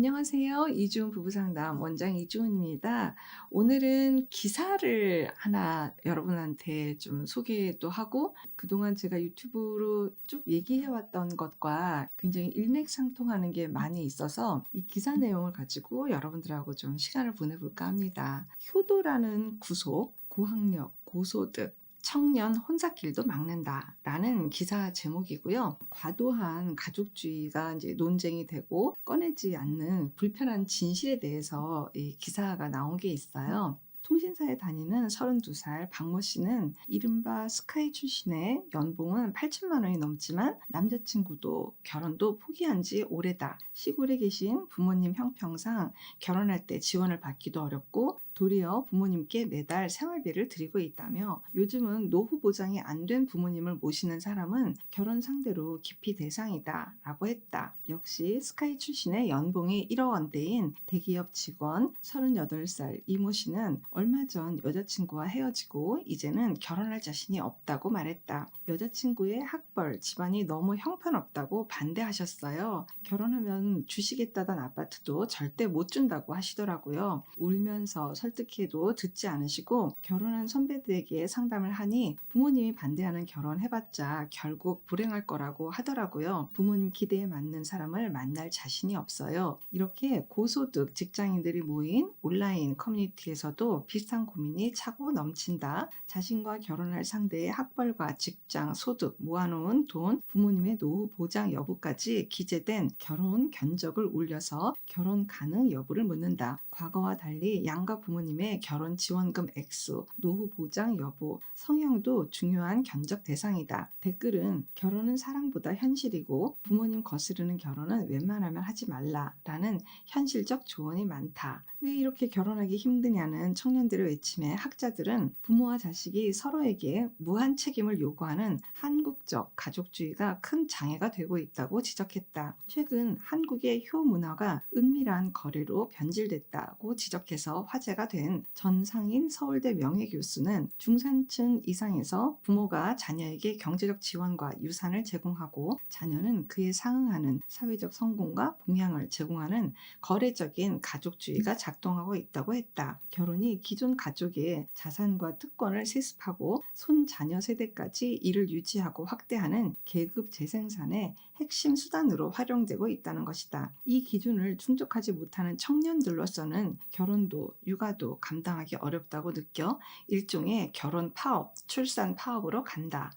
안녕하세요. 이주은 부부상담 원장 이주은입니다. 오늘은 기사를 하나 여러분한테 좀 소개도 하고 그동안 제가 유튜브로 쭉 얘기해왔던 것과 굉장히 일맥상통하는 게 많이 있어서 이 기사 내용을 가지고 여러분들하고 좀 시간을 보내볼까 합니다. 효도라는 구속, 고학력, 고소득, 청년 혼사길도 막는다라는 기사 제목이고요. 과도한 가족주의가 이제 논쟁이 되고 꺼내지 않는 불편한 진실에 대해서 이 기사가 나온 게 있어요. 통신사에 다니는 32살 박모 씨는 이른바 스카이 출신의 연봉은 8천만 원이 넘지만 남자친구도 결혼도 포기한 지 오래다. 시골에 계신 부모님 형평상 결혼할 때 지원을 받기도 어렵고 도리어 부모님께 매달 생활비를 드리고 있다며 요즘은 노후 보장이 안 된 부모님을 모시는 사람은 결혼 상대로 기피 대상이다 라고 했다. 역시 스카이 출신의 연봉이 1억 원대인 대기업 직원 38살 이모 씨는 얼마 전 여자친구와 헤어지고 이제는 결혼할 자신이 없다고 말했다. 여자친구의 학벌, 집안이 너무 형편없다고 반대하셨어요. 결혼하면 주시겠다던 아파트도 절대 못 준다고 하시더라고요. 울면서 설 득해도 듣지 않으시고 결혼한 선배들에게 상담을 하니 부모님이 반대하는 결혼 해봤자 결국 불행할 거라고 하더라고요. 부모님 기대에 맞는 사람을 만날 자신이 없어요. 이렇게 고소득 직장인들이 모인 온라인 커뮤니티에서도 비슷한 고민이 차고 넘친다. 자신과 결혼할 상대의 학벌과 직장, 소득, 모아놓은 돈, 부모님의 노후 보장 여부까지 기재된 결혼 견적을 올려서 결혼 가능 여부를 묻는다. 과거와 달리 양가 부모 님의 결혼 지원금 액수, 노후 보장 여부, 성향도 중요한 견적 대상이다. 댓글은 결혼은 사랑보다 현실이고 부모님 거스르는 결혼은 웬만하면 하지 말라라는 현실적 조언이 많다. 왜 이렇게 결혼하기 힘드냐는 청년들의 외침에 학자들은 부모와 자식이 서로에게 무한 책임을 요구하는 한국적 가족주의가 큰 장애가 되고 있다고 지적했다. 최근 한국의 효 문화가 은밀한 거래로 변질됐다고 지적해서 화제가 된 전상인 서울대 명예교수는 중산층 이상에서 부모가 자녀에게 경제적 지원과 유산을 제공하고 자녀는 그에 상응하는 사회적 성공과 봉양을 제공하는 거래적인 가족주의가 작동하고 있다고 했다. 결혼이 기존 가족의 자산과 특권을 세습하고 손자녀 세대까지 이를 유지하고 확대하는 계급 재생산의 핵심 수단으로 활용되고 있다는 것이다. 이 기준을 충족하지 못하는 청년들로서는 결혼도 육아 도 감당하기 어렵다고 느껴 일종의 결혼 파업, 출산 파업으로 간다.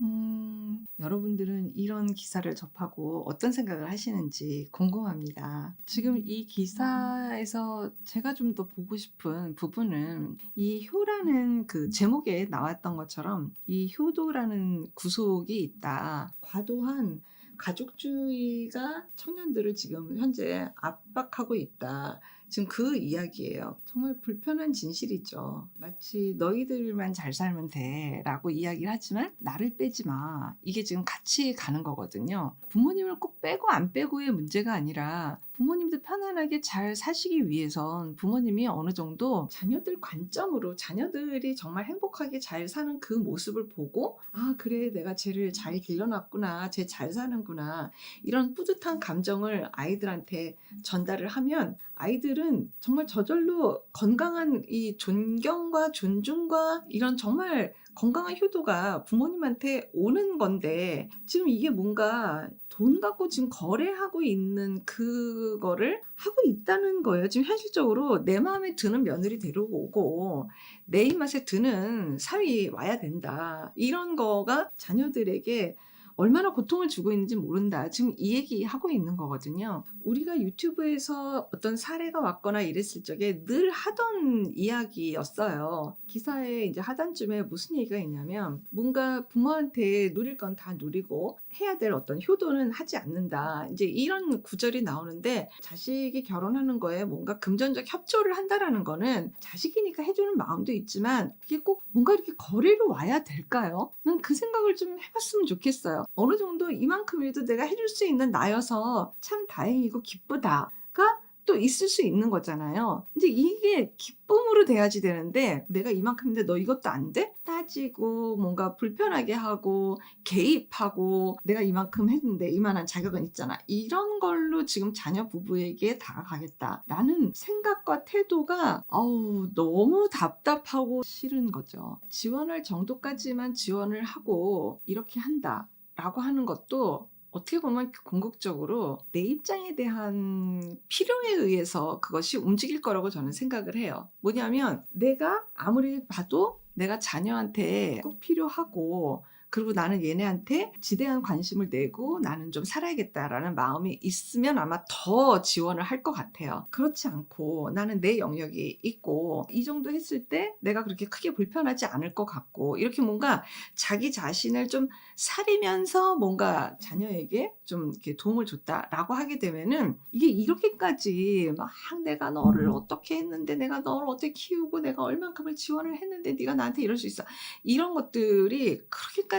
음, 여러분들은 이런 기사를 접하고 어떤 생각을 하시는지 궁금합니다. 지금 이 기사에서 제가 좀 더 보고 싶은 부분은 이 효라는 그 제목에 나왔던 것처럼 이 효도라는 구속이 있다. 과도한 가족주의가 청년들을 지금 현재 압박하고 있다. 지금 그 이야기예요. 정말 불편한 진실이죠. 마치 너희들만 잘 살면 돼 라고 이야기를 하지만 나를 빼지 마. 이게 지금 같이 가는 거거든요. 부모님을 꼭 빼고 안 빼고의 문제가 아니라 부모님들 편안하게 잘 사시기 위해선 부모님이 어느 정도 자녀들 관점으로 자녀들이 정말 행복하게 잘 사는 그 모습을 보고 아 그래 내가 쟤를 잘 길러놨구나 쟤 잘 사는구나 이런 뿌듯한 감정을 아이들한테 전달을 하면 아이들은 정말 저절로 건강한 이 존경과 존중과 이런 정말 건강한 효도가 부모님한테 오는 건데 지금 이게 뭔가 돈 갖고 지금 거래하고 있는 그거를 하고 있다는 거예요. 지금 현실적으로 내 마음에 드는 며느리 데려오고 내 입맛에 드는 사위 와야 된다. 이런 거가 자녀들에게 얼마나 고통을 주고 있는지 모른다. 지금 이 얘기 하고 있는 거거든요. 우리가 유튜브에서 어떤 사례가 왔거나 이랬을 적에 늘 하던 이야기였어요. 기사에 이제 하단쯤에 무슨 얘기가 있냐면 뭔가 부모한테 누릴 건 다 누리고 해야 될 어떤 효도는 하지 않는다. 이제 이런 구절이 나오는데 자식이 결혼하는 거에 뭔가 금전적 협조를 한다라는 거는 자식이니까 해주는 마음도 있지만 그게 꼭 뭔가 이렇게 거래로 와야 될까요? 난 그 생각을 좀 해봤으면 좋겠어요. 어느 정도 이만큼이라도 내가 해줄 수 있는 나여서 참 다행이고 기쁘다가 또 있을 수 있는 거잖아요. 이제 이게 기쁨으로 돼야지 되는데 내가 이만큼인데 너 이것도 안 돼? 따지고 뭔가 불편하게 하고 개입하고 내가 이만큼 했는데 이만한 자격은 있잖아. 이런 걸로 지금 자녀 부부에게 다가가겠다 라는 생각과 태도가 아우 너무 답답하고 싫은 거죠. 지원할 정도까지만 지원을 하고 이렇게 한다 라고 하는 것도 어떻게 보면 궁극적으로 내 입장에 대한 필요에 의해서 그것이 움직일 거라고 저는 생각을 해요. 뭐냐면 내가 아무리 봐도 내가 자녀한테 꼭 필요하고 그리고 나는 얘네한테 지대한 관심을 내고 나는 좀 살아야겠다라는 마음이 있으면 아마 더 지원을 할 것 같아요. 그렇지 않고 나는 내 영역이 있고 이 정도 했을 때 내가 그렇게 크게 불편하지 않을 것 같고 이렇게 뭔가 자기 자신을 좀 사리면서 뭔가 자녀에게 좀 이렇게 도움을 줬다라고 하게 되면은 이게 이렇게까지 막 내가 너를 어떻게 했는데 내가 너를 어떻게 키우고 내가 얼만큼을 지원을 했는데 네가 나한테 이럴 수 있어 이런 것들이 그렇게까지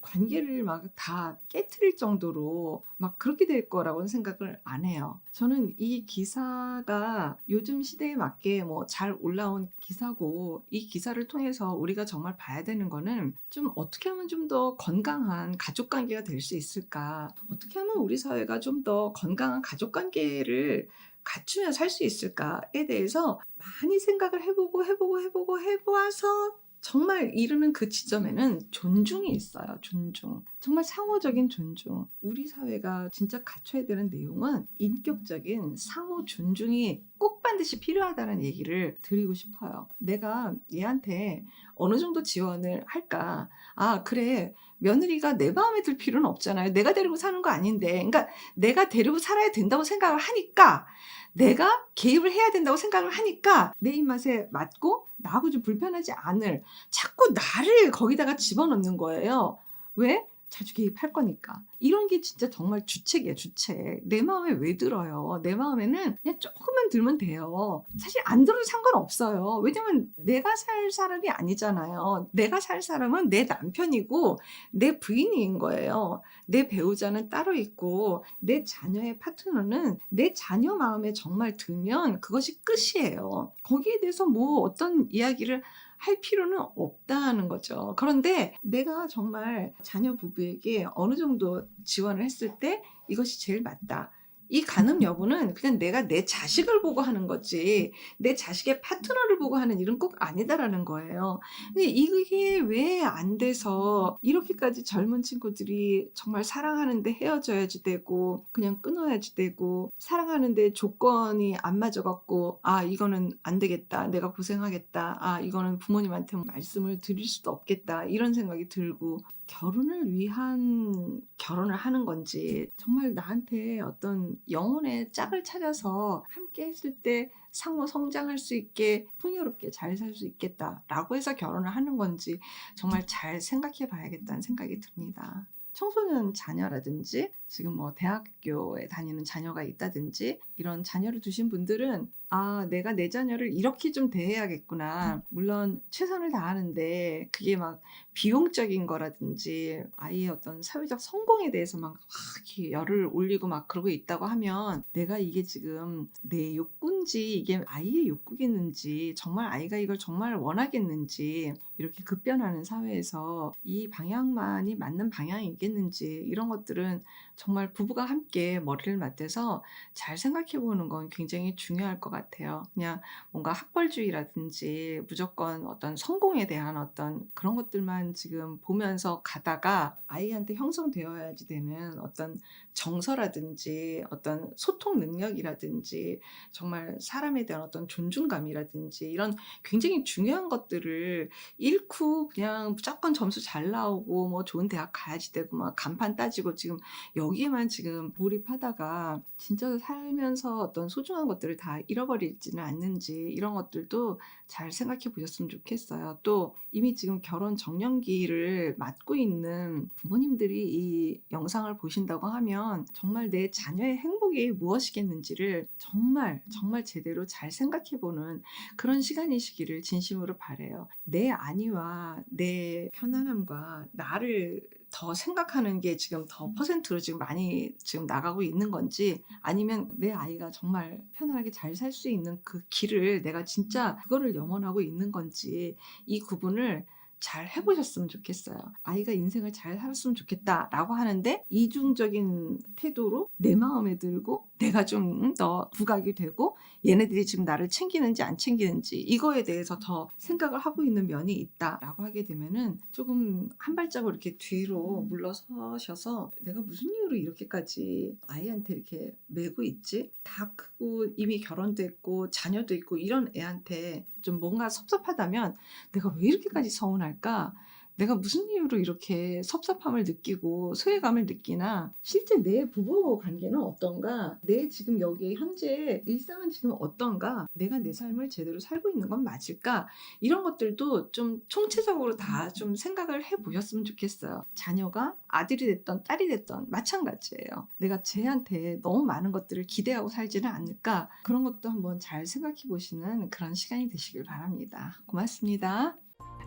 관계를 막 다 깨트릴 정도로 막 그렇게 될 거라고는 생각을 안 해요. 저는 이 기사가 요즘 시대에 맞게 뭐 잘 올라온 기사고 이 기사를 통해서 우리가 정말 봐야 되는 거는 좀 어떻게 하면 좀 더 건강한 가족 관계가 될 수 있을까? 어떻게 하면 우리 사회가 좀 더 건강한 가족 관계를 갖추며 살 수 있을까에 대해서 많이 생각을 해보고 해보고 해보고 해보아서 정말 이르는 그 지점에는 존중이 있어요. 존중. 정말 상호적인 존중. 우리 사회가 진짜 갖춰야 되는 내용은 인격적인 상호 존중이 꼭 반드시 필요하다는 얘기를 드리고 싶어요. 내가 얘한테 어느 정도 지원을 할까? 아, 그래. 며느리가 내 마음에 들 필요는 없잖아요. 내가 데리고 사는 거 아닌데. 그러니까 내가 데리고 살아야 된다고 생각을 하니까 내가 개입을 해야 된다고 생각을 하니까 내 입맛에 맞고 나하고 좀 불편하지 않을 자꾸 나를 거기다가 집어넣는 거예요. 왜? 자주 개입할 거니까. 이런 게 진짜 정말 주책이에요, 주책. 내 마음에 왜 들어요? 내 마음에는 그냥 조금만 들면 돼요. 사실 안 들어도 상관없어요. 왜냐면 내가 살 사람이 아니잖아요. 내가 살 사람은 내 남편이고 내 부인인 거예요. 내 배우자는 따로 있고 내 자녀의 파트너는 내 자녀 마음에 정말 들면 그것이 끝이에요. 거기에 대해서 뭐 어떤 이야기를 할 필요는 없다는 거죠. 그런데 내가 정말 자녀 부부에게 어느 정도 지원을 했을 때 이것이 제일 맞다. 이 가늠 여부는 그냥 내가 내 자식을 보고 하는 거지 내 자식의 파트너를 보고 하는 일은 꼭 아니다라는 거예요. 근데 이게 왜 안 돼서 이렇게까지 젊은 친구들이 정말 사랑하는데 헤어져야지 되고 그냥 끊어야지 되고 사랑하는데 조건이 안 맞아갖고 아 이거는 안 되겠다 내가 고생하겠다 아 이거는 부모님한테 말씀을 드릴 수도 없겠다 이런 생각이 들고 결혼을 위한 결혼을 하는 건지 정말 나한테 어떤 영혼의 짝을 찾아서 함께 했을 때 상호 성장할 수 있게 풍요롭게 잘 살 수 있겠다라고 해서 결혼을 하는 건지 정말 잘 생각해 봐야겠다는 생각이 듭니다. 청소년 자녀라든지 지금 뭐 대학교에 다니는 자녀가 있다든지 이런 자녀를 두신 분들은 아, 내가 내 자녀를 이렇게 좀 대해야겠구나. 물론 최선을 다하는데 그게 막 비용적인 거라든지 아이의 어떤 사회적 성공에 대해서 막 이렇게 열을 올리고 막 그러고 있다고 하면 내가 이게 지금 내 욕구인지 이게 아이의 욕구겠는지 정말 아이가 이걸 정말 원하겠는지 이렇게 급변하는 사회에서 이 방향만이 맞는 방향이 겠는지 이런 것들은 정말 부부가 함께 머리를 맞대서 잘 생각해 보는 건 굉장히 중요할 것 같아요. 그냥 뭔가 학벌주의라든지 무조건 어떤 성공에 대한 어떤 그런 것들만 지금 보면서 가다가 아이한테 형성되어야지 되는 어떤 정서라든지 어떤 소통 능력이라든지 정말 사람에 대한 어떤 존중감이라든지 이런 굉장히 중요한 것들을 잃고 그냥 무조건 점수 잘 나오고 뭐 좋은 대학 가야지 되고 막 간판 따지고 지금 여기에만 지금 몰입하다가 진짜 살면서 어떤 소중한 것들을 다 잃어버리지는 않는지 이런 것들도 잘 생각해 보셨으면 좋겠어요. 또 이미 지금 결혼 정년기를 맞고 있는 부모님들이 이 영상을 보신다고 하면 정말 내 자녀의 행복이 무엇이겠는지를 정말 정말 제대로 잘 생각해 보는 그런 시간이시기를 진심으로 바래요. 내 안위와 내 편안함과 나를 더 생각하는 게 지금 더 퍼센트로 지금 많이 지금 나가고 있는 건지 아니면 내 아이가 정말 편안하게 잘 살 수 있는 그 길을 내가 진짜 그거를 염원하고 있는 건지 이 구분을 잘 해보셨으면 좋겠어요. 아이가 인생을 잘 살았으면 좋겠다라고 하는데 이중적인 태도로 내 마음에 들고 내가 좀 더 부각이 되고 얘네들이 지금 나를 챙기는지 안 챙기는지 이거에 대해서 더 생각을 하고 있는 면이 있다라고 하게 되면은 조금 한 발자국 이렇게 뒤로 물러서셔서 내가 무슨 이유로 이렇게까지 아이한테 이렇게 매고 있지? 다 크고 이미 결혼도 했고 자녀도 있고 이런 애한테 좀 뭔가 섭섭하다면 내가 왜 이렇게까지 서운할까? 내가 무슨 이유로 이렇게 섭섭함을 느끼고 소외감을 느끼나 실제 내 부부 관계는 어떤가 내 지금 여기 현재 일상은 지금 어떤가 내가 내 삶을 제대로 살고 있는 건 맞을까? 이런 것들도 좀 총체적으로 다 좀 생각을 해 보셨으면 좋겠어요. 자녀가 아들이 됐던 딸이 됐던 마찬가지예요. 내가 쟤한테 너무 많은 것들을 기대하고 살지는 않을까? 그런 것도 한번 잘 생각해 보시는 그런 시간이 되시길 바랍니다. 고맙습니다.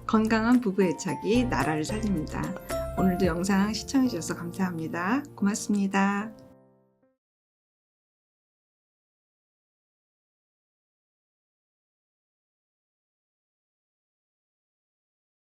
건강한 부부 애착이 나라를 살립니다. 오늘도 영상 시청해 주셔서 감사합니다. 고맙습니다.